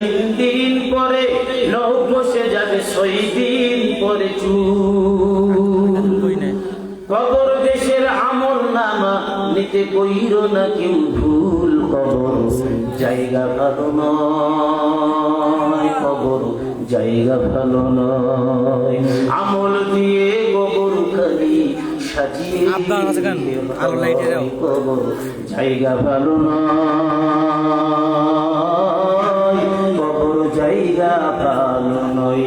তিন দিন পরে লোক বসে যাবে ছয় দিন পরে কবর দেশের আমল নামা নিতে কইর না কেউ ভুল কবর। জায়গা ভালো নয় কবর জায়গা ভালো নয়। আমল দিয়ে কবর খালি সাজিয়ে। কবর জায়গা ভালো নয়। জায়গা ভালো নয়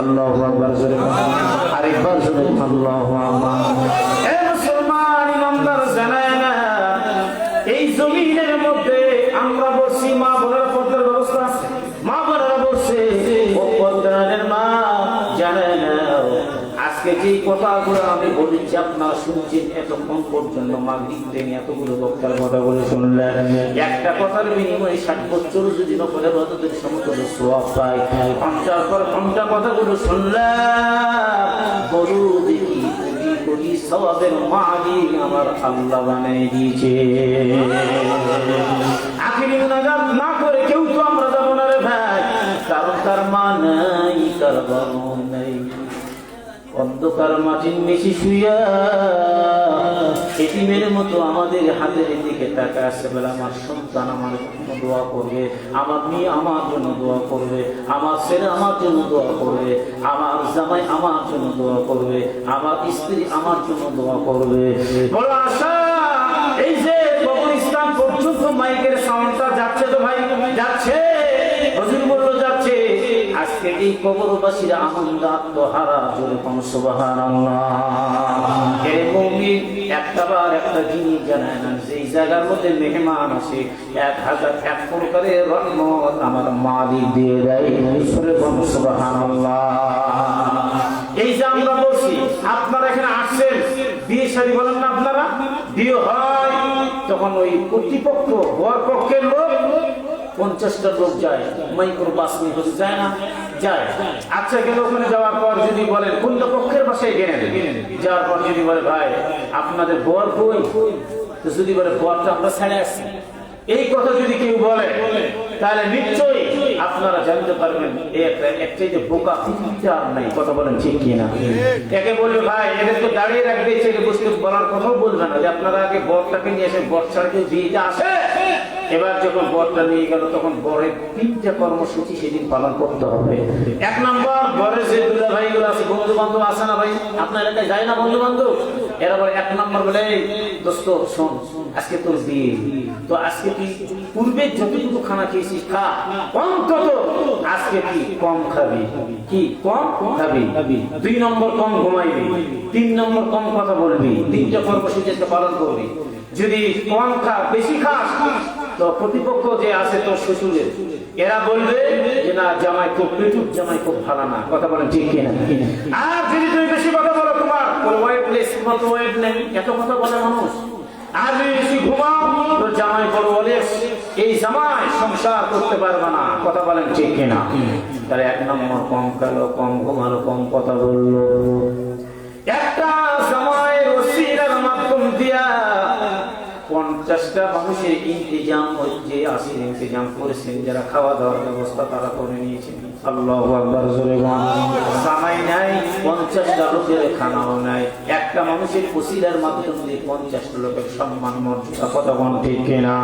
আল্লাহ আকবার জোরে আরেকবার জোরে বলুন, এ মুসলমান ইমানদার জানায় না এই জমিনের মধ্যে আমরা বসি মা ব্যবস্থা আছে। মা বোনেরা বসে ও পর্দারের মা জানে না আজকে যে কথাগুলো বলেছি, আপনারা শুনছেন এতক্ষণ পর্যন্ত মাগরিব থেকে এতগুলো বক্তার কথাগুলো শুনলেন। একটা কথার বিনিময়ে ষাট বছর যদি নকলে বদতের সমতুল্য সোয়াব পাই, পঞ্চাশ পর ঘণ্টা কথাগুলো দেখি আমার দিয়েছে। না করে কেউ তো আমরা ভাই, কারণ তার মা নাই, তার অন্ধকার মাটির নিচে শুইয়া এটিমের মতো আমাদের হাতের দিকে তাকা আসছে বলে, আমার সন্তান আমার জন্য দোয়া করবে, আমার মেয়ে আমার জন্য দোয়া করবে, আমার ছেলে আমার জন্য দোয়া করবে, আমার জামাই আমার জন্য দোয়া করবে, আমার স্ত্রী আমার জন্য দোয়া করবে। এই যে কবরস্থান পর্যন্ত মাইকের সাউন্ডটা যাচ্ছে তো ভাই, যাচ্ছে? এই কবরবাসীরা আনন্দ আত্মহারা জোরে কম সুবহানাল্লাহ একটা জিনিস জানায় না যেই জায়গার মধ্যে মেহমান আসে এক হাজার এক প্রকারের রহমত আমার মালিক দিয়ে দেয়। জোরে কম এই যে আমরা বলছি আপনারা এখানে আসছেন বিয়ে শাড়ি বলেন না আপনারা? বিয়ে হয় তখন ওই কর্তৃপক্ষ হওয়ার পক্ষের লোক পঞ্চাশটা লোক যায় মাইক্রো বাস নিয়ে হতে যায় না, যায়। আচ্ছা গেল ওখানে যাওয়ার পর যদি বলেন কোনটা পক্ষের বাসায় গেলেন যাওয়ার পর যদি বলে, ভাই, আপনাদের বর কই? যদি বলে, বরটা আমরা ছেড়ে আসছি। এই কথা যদি কেউ বলে, তাহলে নিশ্চয়ই আপনারা জানতে পারবেন একটা, একটাই যে বোকা আর নাই, কথা বলেন ঠিক কিনা। একে বলবে, ভাই এদের তো দাঁড়িয়ে রাখবে বলার কথাও বলবে না। যে আপনারা আগে বরটাকে নিয়ে এসে বর ছাড়া কেউ দিয়ে আসে? এবার যখন বরটা নিয়ে গেল, তখন বরের তিনটা কর্মসূচি সেদিন পালন করতে হবে। এক নম্বর, বরের যে দুলা ভাইগুলো আছে বন্ধু বান্ধব আছে না ভাই? আপনার এলাকায় যায় না বন্ধু বান্ধব এরা বলে এক নম্বর বলে দোস্ত, শোন, আজকে তোর বিয়ে। তো আজকে তুই পূর্বে যতটুকু খানা খেয়েছিস, খা। অন্তত আজকে কি কম খাবি। কি? কম খাবি। দুই নম্বর, কম ঘুমাইবি। তিন নম্বর, কম কথা বলবি। তিনটা কর্মসূচি পালন করবি। যদি কম খা, বেশি খাস তো প্রতিপক্ষ যে আছে তোর শ্বশুরের এরা বলবে যে না, জামাই খুব পেটুক, জামাই খুব ভালো না। কথা বলেন ঠিক কিনা আর যদি তুমি বেশি কথা বলো, তোমার তোর ওয়েট নেই মতো ওয়েট নেই, এত কথা বলে মানুষ। আর যদি বেশি ঘুমাও তো জামাই বড় বলে এই জামাই সংসার করতে পারবে না। কথা বলেন ঠিক কিনা তাহলে এক নম্বর কম খেলো কম ঘুমালো, কম কথা বলল। একটা জামাই রসিলার মাধ্যম দিয়া পঞ্চাশটা মানুষের ইন্তজাম হচ্ছে আসির ইন্তজাম করেছেন যারা খাওয়া দাওয়ার ব্যবস্থা তারা করে নিয়েছেন। আল্লাহ নাই পঞ্চাশটা লোকের খানাও নাই। একটা মানুষের মাধ্যমে দিয়ে পঞ্চাশটা লোকের সম্মান মর্যাদা কথা বল ঠিক কিনা?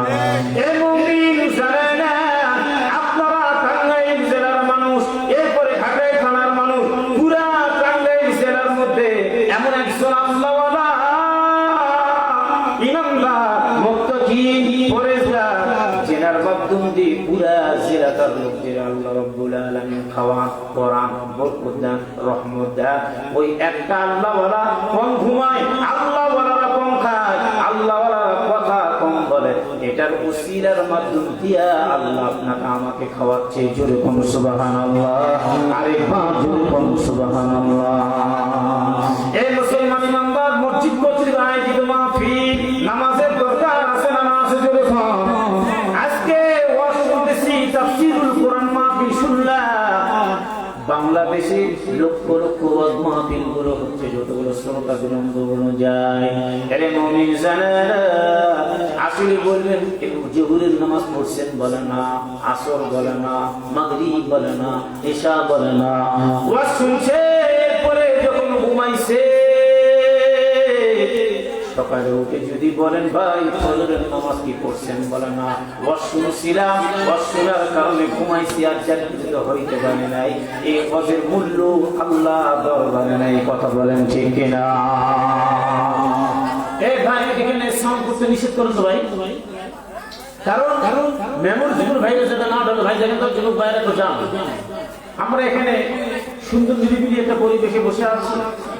রহমত ওই একটা আল্লাহওয়ালা কম ঘুমায়, আল্লাহওয়ালারা কম খায়, আল্লাহওয়ালারা কথা কম বলে। এটার উসিলার মাধ্যম দিয়া আল্লাহ আপনাকে আমাকে খাওয়াচ্ছে, জোরে কোন সুবহানাল্লাহ। আরে মা জোরে কোন সুবহানাল্লাহ। এই মুসলমান ইমানদার মসজিদ কর্তৃক আয়োজিত মাহফিলগুলো হচ্ছে যতগুলো শ্রোতা বিলম্বগুলো যায় আসলে বলবেন জহুরের নামাজ পড়ছেন বলে না, আসর বলে না মাগরি বলে না বলে না। শুনছে, পরে যখন ঘুমাইছে সকালে উঠে যদি বলেন, ভাই, ফজরের নামাজ কি পড়ছেন? বলে, না ওয়াজ শুনছিলাম ওয়াজ কারণে ঘুমাইছি, আর জাগ্রত হইতে পারে নাই। এই ওয়াজের মূল্য আল্লাহ দরবারে নাই। কথা বলেন ঠিক কিনা? ভাই, এখানে করতে নিষেধ করুন ভাই। কারণ মেমোর না ভাই তো তো আমরা এখানে সুন্দর নিরিবিলি একটা পরিবেশে বসে আছি।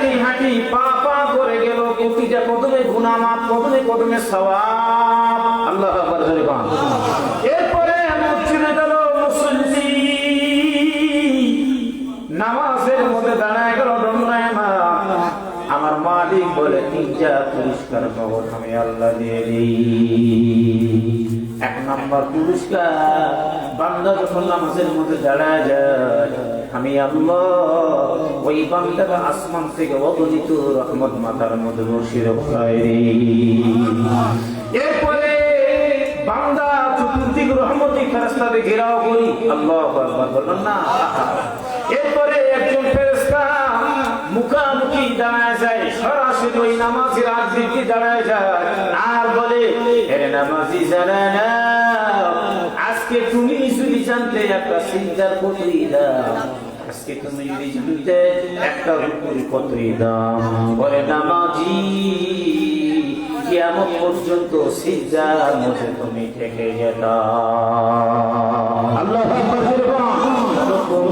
হাঁটি হাঁটি পা পা করে গেল প্রতিটা কদমে গুনামাত কদমে কদমে সওয়াব। আল্লাহ। এরপরে দণ্ডায়মান আমার বলে, তিনটা পুরস্কার পাবো আমি আল্লাহ এক নম্বর পুরস্কার, বান্দা যখন নামাজের মধ্যে দাঁড়ায় যায় আমি আল্লাহ। ওই বান্দাকে আসমান থেকে অগণিত রহমত মাতার মধ্যে বসির এরপরে বান্দা চতুর্দিক রহমতি ঘেরাও করি। আল্লাহ না এরপরে একজন ফেরেস্তা মুখামুখি দাঁড়ায় যায়, সরাসরি ওই নামাজের আকৃতি দাঁড়ায় যায়। আর বলে এর নামাজি জানা আজকে তুমি যদি জানতে একটা চিন্তার কতই দাও। আজকে তুমি যদি জানতে একটা রুকুর কতই দাম বলে নামাজি কিয়ামত পর্যন্ত সিজদার মধ্যে তুমি থেকে যেতা। আল্লাহ।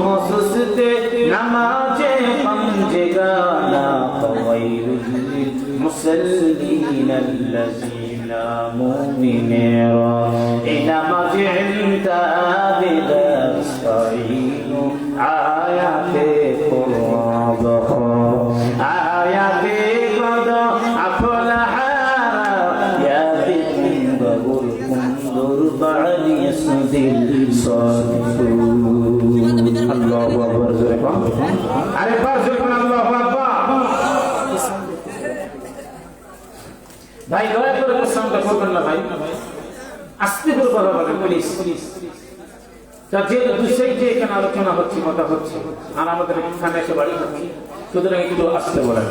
মসজিদে নামাজে পাঞ্জে গানা ফাওয়াইলুল লিল মুসাল্লিন ভাই দয়া করে প্রশ্নটা করবেন না ভাই। আস্তে বলে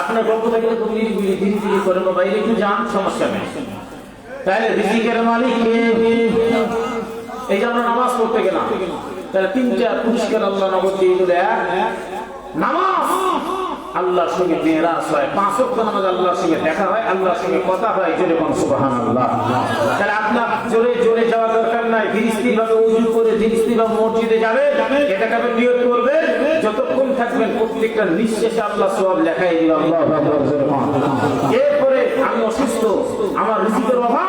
আপনার গল্প থাকলে ধীরে একটু সমস্যা নেই। মালিক? এই নামাজ পড়তে গেলাম, তাহলে তিনটা পুরস্কার নগদ দিয়ে নামাজ। আল্লাহর সঙ্গে মেয়েরাজ হয়, পাঁচ নামাজ আল্লাহর সঙ্গে দেখা হয়, আল্লাহর সঙ্গে কথা হয়, জোরে কোন সুবহানাল্লাহ তাহলে আপনার জোরে জোরে যাওয়া দরকার নাই ধীরস্থির ভাবে উজু করে ধীরস্থির ভাবে মসজিদে যাবে এটাকে আপনি নিয়ত করবে যতক্ষণ থাকবেন প্রত্যেকটা নিঃশেষে আল্লাহ সব লেখাই দিল আল্লাহ। এরপরে আমি অসুস্থ, আমার রিজিকের অভাব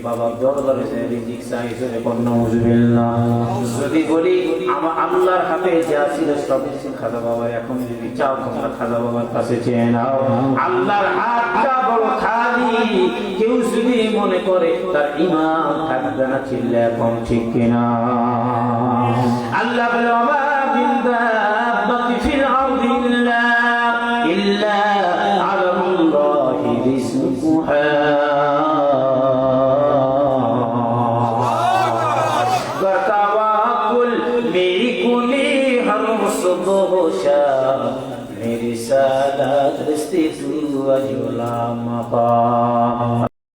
কিছু মানুষ নাকি বাবা দরবারে রিজিক চাই সেটা কোনো নজুবিল্লাহ যদি বলি আমার আল্লাহর হাতে যা ছিল সব কিছু খাজা বাবা, এখন যদি চাও তোমরা খাজা বাবার কাছে চেয়ে নাও। আল্লাহর হাতটা বড় খালি, কেউ যদি মনে করে তার ইমান থাকবে না, চিল্লে এখন ঠিক কিনা। আল্লাহ বলে ফিল আরদি ইল্লা ইল্লা আলা রিজকুহা।